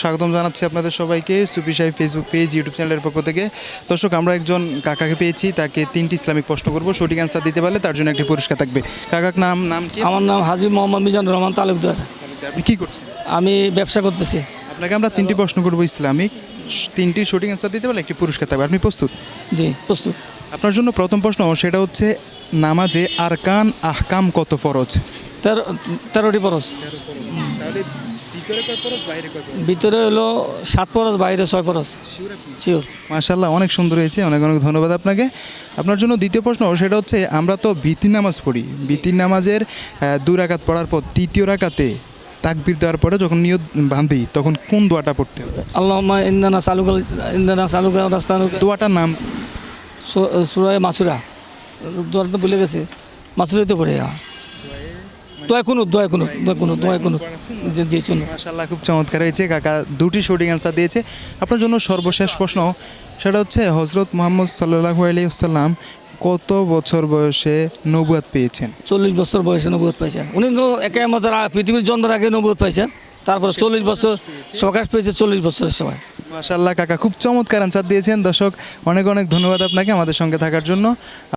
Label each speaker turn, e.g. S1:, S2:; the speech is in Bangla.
S1: স্বাগতম জানাচ্ছি আপনাদের সবাইকে সুপি সাহেব ফেসবুক পেজ ইউটিউব চ্যানেলের পক্ষ থেকে। দর্শক আমরা একজন কাকাকে পেয়েছি তাকে তিনটি ইসলামিক প্রশ্ন করব। সঠিক অ্যান্সার দিতে পারলে তার জন্য একটি পুরস্কার থাকবে। কাকাক নাম নাম কি?
S2: আমার নাম হাজি মোহাম্মদ মিজানুর রহমান তালুকদার।
S1: আপনি কী করছেন?
S2: আমি ব্যবসা করতেছি।
S1: আপনাকে আমরা তিনটি প্রশ্ন করব ইসলামিক। তিনটি সঠিক অ্যান্সার দিতে পারলে একটি পুরস্কার থাকবে। আপনি প্রস্তুত?
S2: জি প্রস্তুত।
S1: আপনার জন্য প্রথম প্রশ্ন সেটা হচ্ছে নামাজে আরকান আহকাম কত ফরজ?
S2: তেরো তেরোটি পরশ
S1: তাহলে ভিতরে
S2: হলো সাত পরশ বাইরে ছয় পরশ। শিওর
S1: মাশাল্লাহ অনেক সুন্দর হয়েছে অনেক অনেক ধন্যবাদ আপনাকে। আপনার জন্য দ্বিতীয় প্রশ্ন সেটা হচ্ছে আমরা তো ভীতি নামাজ পড়ি। ভীতি নামাজের দু রাকাত পড়ার পর তৃতীয় রাকাতে তাকবির দেওয়ার পরে যখন নিয়ত বাঁধি তখন কোন দোয়াটা পড়তে হবে?
S2: আল্লাহ ইন্দানা সালুকাল ইন্দানা সালুকা রাস্তান
S1: দোয়াটার নাম?
S2: সুরায় মাসুরা। দোয়ার তো ভুলে গেছে। মাসুরাই তো পড়ে দোয়া দোয়া দোয়া দোয়া জি জি
S1: খুব চমৎকার হয়েছে। কাকা দুটি সঠিক অ্যান্সার দিয়েছে। আপনার জন্য সর্বশেষ প্রশ্ন সেটা হচ্ছে হজরত মোহাম্মদ সাল্লাহু আলাইসাল্লাম কত বছর বয়সে নবুয়াত পেয়েছেন?
S2: চল্লিশ বছর বয়সে নবুত পাইছেন উনি একে আমাদের পৃথিবীর জন্মের আগে নবুত পাইছেন তারপর চল্লিশ বছর প্রকাশ পেয়েছে চল্লিশ বছরের সময়।
S1: মাশাল্লাহ কাকা খুব চমৎকার অ্যান্সার দিয়েছেন। দর্শক অনেক অনেক ধন্যবাদ আপনাকে আমাদের সঙ্গে থাকার জন্য।